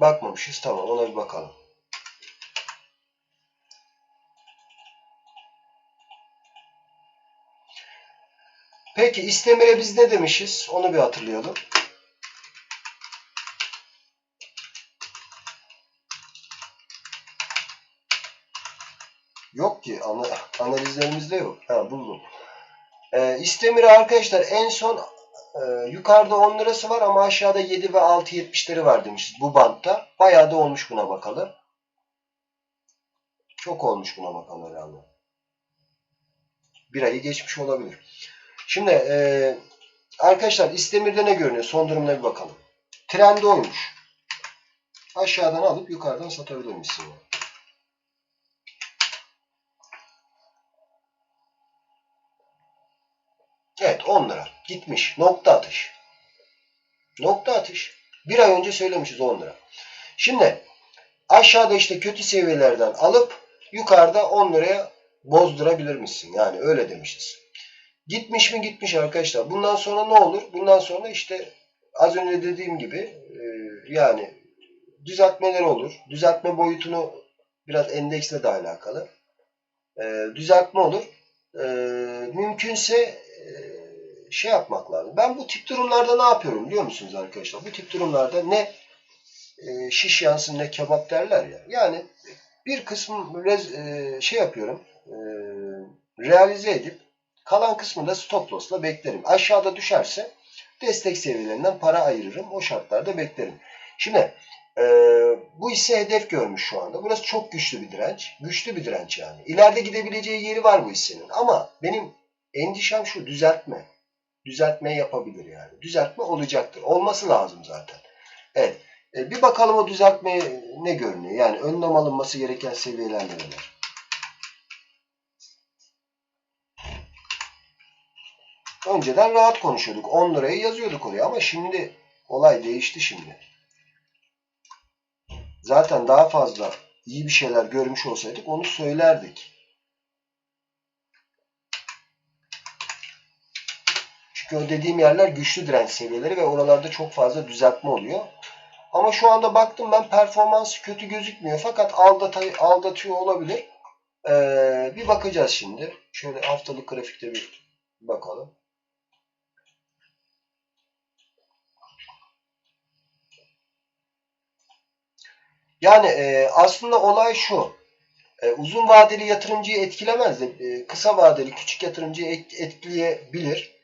Bakmamışız. Tamam ona bir bakalım. Peki İstemir'e biz ne demişiz? Onu bir hatırlayalım. Yok ki. Ana, analizlerimizde yok. Ha buldum. Ee, İstemir'e arkadaşlar en son e, yukarıda 10 lirası var ama aşağıda 7 ve 6.70'leri var demişiz bu bantta. Bayağı da olmuş buna bakalım. Çok olmuş buna bakalım herhalde. Bir ayı geçmiş olabilir. Şimdi e, arkadaşlar İstemir'de ne görünüyor? Son durumuna bir bakalım. Trende olmuş. Aşağıdan alıp yukarıdan satabilir misin? Yani? Evet 10 lira. Gitmiş. Nokta atış. Nokta atış. Bir ay önce söylemişiz 10 lira. Şimdi aşağıda işte kötü seviyelerden alıp yukarıda 10 liraya bozdurabilir misin? Yani öyle demişiz. Gitmiş mi gitmiş arkadaşlar. Bundan sonra ne olur? Bundan sonra işte az önce dediğim gibi e, yani düzeltmeler olur. Düzeltme boyutunu biraz endeksle de alakalı. E, düzeltme olur. E, mümkünse şey yapmak lazım. Ben bu tip durumlarda ne yapıyorum biliyor musunuz arkadaşlar? Bu tip durumlarda ne e, şiş yansın ne kebap derler ya. Yani bir kısmı e, şey yapıyorum e, realize edip kalan kısmı da stop loss'la beklerim. Aşağıda düşerse destek seviyelerinden para ayırırım. O şartlarda beklerim. Şimdi e, bu ise hedef görmüş şu anda. Burası çok güçlü bir direnç. Güçlü bir direnç yani. İleride gidebileceği yeri var bu hissenin. Ama benim endişem şu düzeltme. Düzeltme yapabilir yani. Düzeltme olacaktır. Olması lazım zaten. Evet. E, bir bakalım o düzeltme ne görünüyor. Yani önlem alınması gereken seviyeler neler. Önceden rahat konuşuyorduk. 10 lirayı yazıyorduk oraya ama şimdi olay değişti şimdi. Zaten daha fazla iyi bir şeyler görmüş olsaydık onu söylerdik. Çünkü o dediğim yerler güçlü direnç seviyeleri ve oralarda çok fazla düzeltme oluyor. Ama şu anda baktım ben performansı kötü gözükmüyor. Fakat aldat aldatıyor olabilir. Ee, bir bakacağız şimdi. Şöyle haftalık grafikte bir bakalım. Yani e, aslında olay şu. E, uzun vadeli yatırımcıyı etkilemez de e, kısa vadeli küçük yatırımcıyı et, etkileyebilir.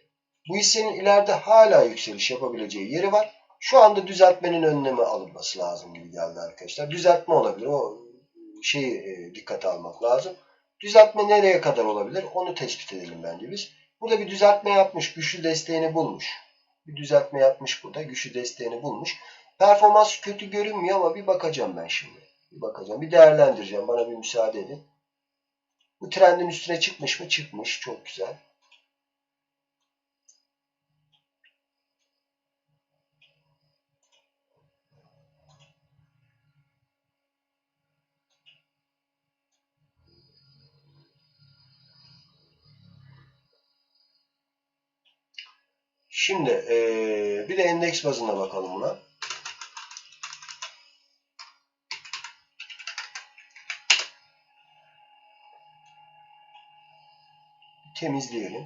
Bu hissenin ileride hala yükseliş yapabileceği yeri var. Şu anda düzeltmenin önlemi alınması lazım gibi geldi arkadaşlar. Düzeltme olabilir. O şeyi e, dikkate almak lazım. Düzeltme nereye kadar olabilir? Onu tespit edelim bence biz. Burada bir düzeltme yapmış. Güçlü desteğini bulmuş. Bir düzeltme yapmış burada. Güçlü desteğini bulmuş. Performans kötü görünmüyor ama bir bakacağım ben şimdi. Bir bakacağım. Bir değerlendireceğim. Bana bir müsaade edin. Bu trendin üstüne çıkmış mı? Çıkmış. Çok güzel. Şimdi ee, bir de endeks bazına bakalım buna. Temizleyelim.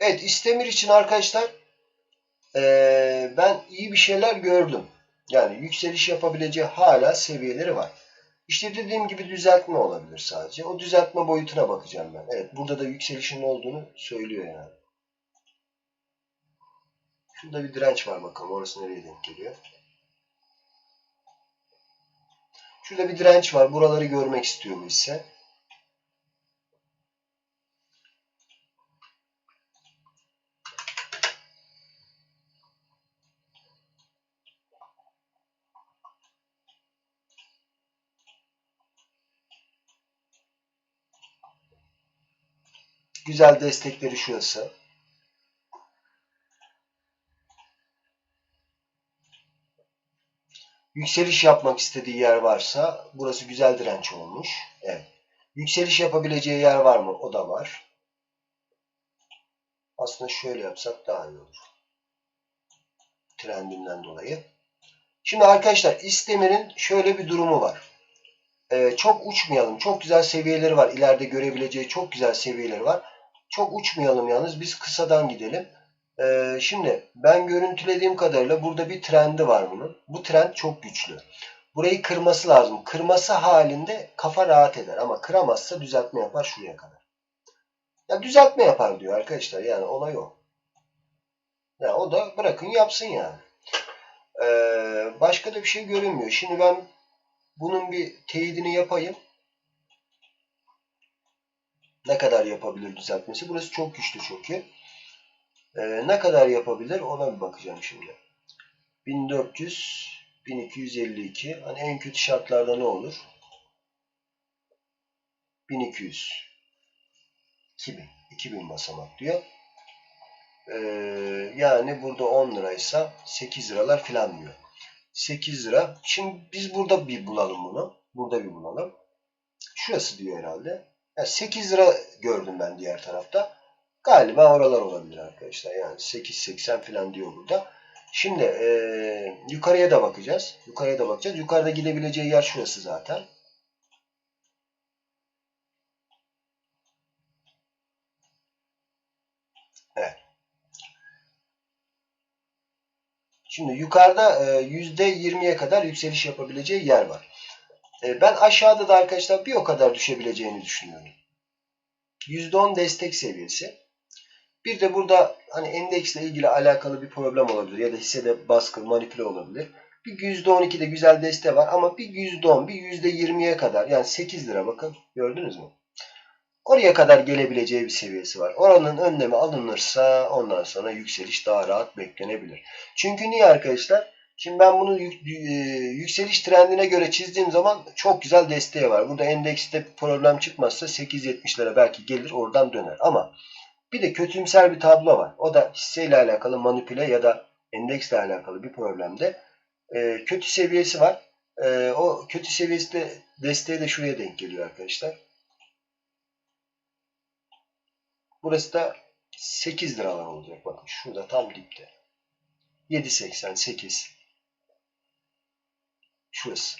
Evet istemir için arkadaşlar ee, ben iyi bir şeyler gördüm. Yani yükseliş yapabileceği hala seviyeleri var. İşte dediğim gibi düzeltme olabilir sadece. O düzeltme boyutuna bakacağım ben. Evet burada da yükselişin olduğunu söylüyor yani. Şurada bir direnç var bakalım. Orası nereye denk geliyor? Şurada bir direnç var. Buraları görmek istiyor bu ise. Güzel destekleri şurası. Yükseliş yapmak istediği yer varsa burası güzel direnç olmuş. Evet. Yükseliş yapabileceği yer var mı? O da var. Aslında şöyle yapsak daha iyi olur. Trendinden dolayı. Şimdi arkadaşlar İstemir'in şöyle bir durumu var. Ee, çok uçmayalım. Çok güzel seviyeleri var. İleride görebileceği çok güzel seviyeleri var. Çok uçmayalım yalnız. Biz kısadan gidelim. Ee, şimdi ben görüntülediğim kadarıyla burada bir trendi var bunun. Bu trend çok güçlü. Burayı kırması lazım. Kırması halinde kafa rahat eder. Ama kıramazsa düzeltme yapar şuraya kadar. Ya düzeltme yapar diyor arkadaşlar. Yani olay o. Ya o da bırakın yapsın yani. Ee, başka da bir şey görünmüyor. Şimdi ben bunun bir teyidini yapayım. Ne kadar yapabilir düzeltmesi? Burası çok güçlü çünkü. Ee, ne kadar yapabilir ona bir bakacağım şimdi. 1400 1252 hani en kötü şartlarda ne olur? 1200 2000 2000 basamak diyor. Ee, yani burada 10 liraysa 8 liralar filan diyor. 8 lira. Şimdi biz burada bir bulalım bunu. Burada bir bulalım. Şurası diyor herhalde. Yani 8 lira gördüm ben diğer tarafta. Galiba oralar olabilir arkadaşlar. Yani 8.80 falan diyor burada. Şimdi e, yukarıya da bakacağız. Yukarıya da bakacağız. Yukarıda gidebileceği yer şurası zaten. Şimdi yukarıda %20'ye kadar yükseliş yapabileceği yer var. E, ben aşağıda da arkadaşlar bir o kadar düşebileceğini düşünüyorum. %10 destek seviyesi. Bir de burada hani endeksle ilgili alakalı bir problem olabilir ya da hissede baskı, manipüle olabilir. Bir %12'de güzel deste var ama bir %10, bir %20'ye kadar yani 8 lira bakın gördünüz mü? Oraya kadar gelebileceği bir seviyesi var. Oranın önlemi alınırsa ondan sonra yükseliş daha rahat beklenebilir. Çünkü niye arkadaşlar? Şimdi ben bunu e, yükseliş trendine göre çizdiğim zaman çok güzel desteği var. Burada endekste problem çıkmazsa 8.70'lere belki gelir oradan döner. Ama bir de kötümser bir tablo var. O da hisseyle alakalı manipüle ya da endeksle alakalı bir problemde. E, kötü seviyesi var. E, o kötü seviyesi de desteği de şuraya denk geliyor arkadaşlar. Burası da 8 liralar olacak. Bakın şurada tam dipte. 7.88 Şurası.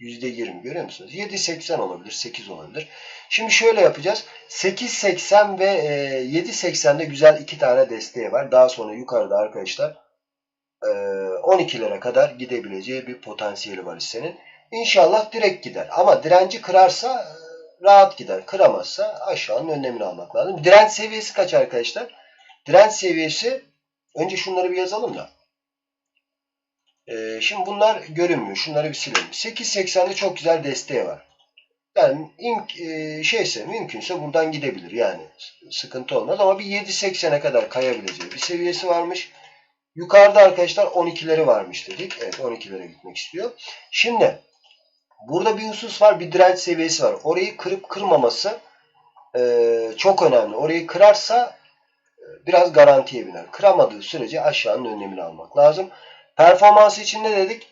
%20 görüyor musunuz? 7.80 olabilir, 8 olabilir. Şimdi şöyle yapacağız. 8.80 ve 7.80'de güzel iki tane desteği var. Daha sonra yukarıda arkadaşlar 12'lere kadar gidebileceği bir potansiyeli var hissenin. İnşallah direkt gider. Ama direnci kırarsa rahat gider. Kıramazsa aşağının önlemini almak lazım. Direnç seviyesi kaç arkadaşlar? Direnç seviyesi önce şunları bir yazalım da. Ee, şimdi bunlar görünmüyor. Şunları bir silelim. 8.80'de çok güzel desteği var. Yani imk, e, şeyse mümkünse buradan gidebilir. Yani sıkıntı olmaz ama bir 7.80'e kadar kayabileceği bir seviyesi varmış. Yukarıda arkadaşlar 12'leri varmış dedik. Evet 12'lere gitmek istiyor. Şimdi burada bir husus var. Bir direnç seviyesi var. Orayı kırıp kırmaması e, çok önemli. Orayı kırarsa e, biraz garantiye biner. Kıramadığı sürece aşağının önlemini almak lazım. Performansı için ne dedik?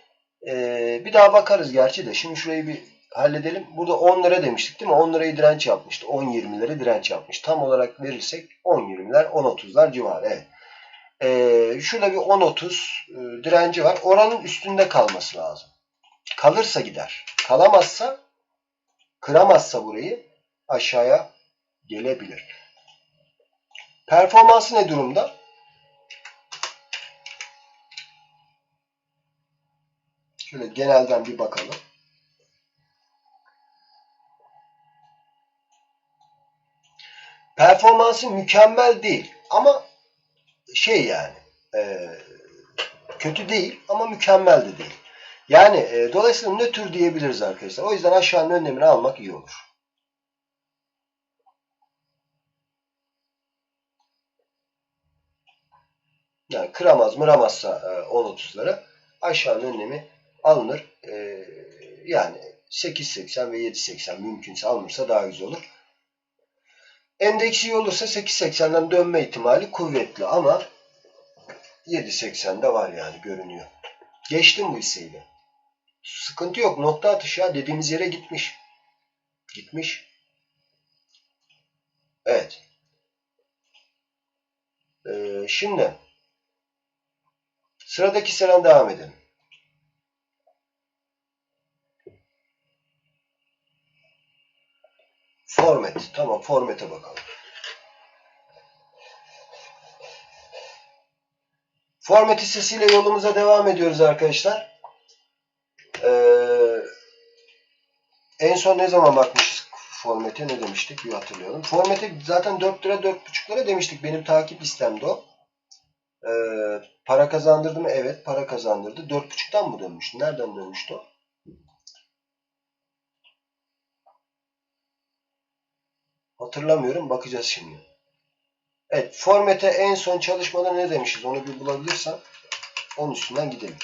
Ee, bir daha bakarız gerçi de. Şimdi şurayı bir halledelim. Burada 10 lira demiştik değil mi? 10 lirayı direnç yapmıştı. 10-20'leri direnç yapmış. Tam olarak verirsek 10-20'ler 10-30'lar civarı. Evet. Ee, şurada bir 10-30 e, direnci var. Oranın üstünde kalması lazım. Kalırsa gider. Kalamazsa kıramazsa burayı aşağıya gelebilir. Performansı ne durumda? Şöyle genelden bir bakalım. Performansı mükemmel değil ama şey yani kötü değil ama mükemmel de değil. Yani e, dolayısıyla nötr diyebiliriz arkadaşlar. O yüzden aşağının önlemini almak iyi olur. Yani kıramaz mıramazsa e, 10-30'lara aşağının önlemi alınır. E, yani 8.80 ve 7.80 mümkünse alınırsa daha güzel olur. Endeksi iyi olursa 8.80'den dönme ihtimali kuvvetli ama 7.80'de var yani görünüyor. Geçtim bu hisseyi de. Sıkıntı yok. Nokta atış ya. Dediğimiz yere gitmiş. Gitmiş. Evet. Ee, şimdi sıradaki sıradan devam edelim. Format. Tamam formate bakalım. Format hissesiyle yolumuza devam ediyoruz arkadaşlar. Ee, en son ne zaman bakmışız formate ne demiştik bir hatırlayalım. Formate zaten 4 lira 4,5 lira demiştik. Benim takip listemde o. Ee, para kazandırdı mı? Evet para kazandırdı. 4,5'tan mı dönmüştü? Nereden dönmüştü o? Hatırlamıyorum. Bakacağız şimdi. Evet. Formate en son çalışmada ne demişiz? Onu bir bulabilirsem onun üstünden gidelim.